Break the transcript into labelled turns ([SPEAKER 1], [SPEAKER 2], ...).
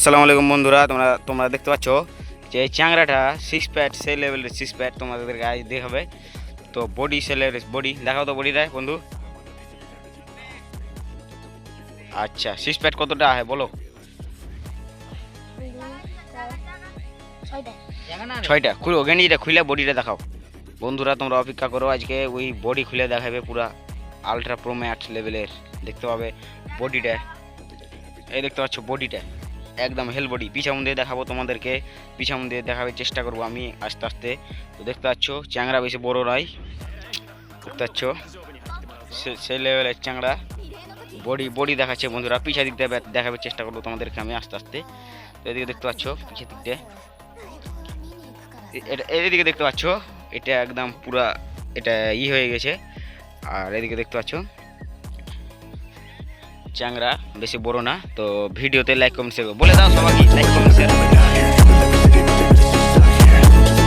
[SPEAKER 1] আসসালামু আলাইকুম বন্ধুরা তোমরা তোমরা দেখতে পাচ্ছ যে এই চ্যাংরাটা সিক্স প্যাড সেই লেভেলের সিক্স প্যাট তোমাদের গায়ে দেখাবে তো বডি সেলের বডি দেখাও তো বডিটা বন্ধু। আচ্ছা সিক্স প্যাড কতটা হয় বলো?
[SPEAKER 2] ছয়টা।
[SPEAKER 1] খুলো গেঞ্জিটা খুলে বডিটা দেখাও। বন্ধুরা তোমরা অপেক্ষা করো আজকে ওই বডি খুলে দেখাবে পুরা আলট্রা প্রো লেভেলের দেখতে পাবে বডিটা এই দেখতে পাচ্ছ বডিটা একদম হেল বডি পিছামুন দিয়ে দেখাবো তোমাদেরকে। পিছামুন দিয়ে দেখাবে, চেষ্টা করব আমি আস্তে আস্তে। তো দেখতে পাচ্ছ চ্যাংরা বেশি বড় নয়। দেখতে পাচ্ছ সেই লেভেলের চ্যাংরা বডি বডি দেখাচ্ছে বন্ধুরা। পিছা দিক দিয়ে দেখাবে, চেষ্টা করব তোমাদেরকে আমি আস্তে আস্তে। তো এদিকে দেখতে পাচ্ছ পিছের দিক দিয়ে। এটা এদিকে দেখতে পাচ্ছ, এটা একদম পুরা এটা ই হয়ে গেছে। আর এদিকে দেখতে পাচ্ছ চ্যাংরা বেশি বড় না, তো ভিডিওতে লাইক কমেন্ট শেয়ার বলে দাও সবাই লাইক কমেন্ট শেয়ার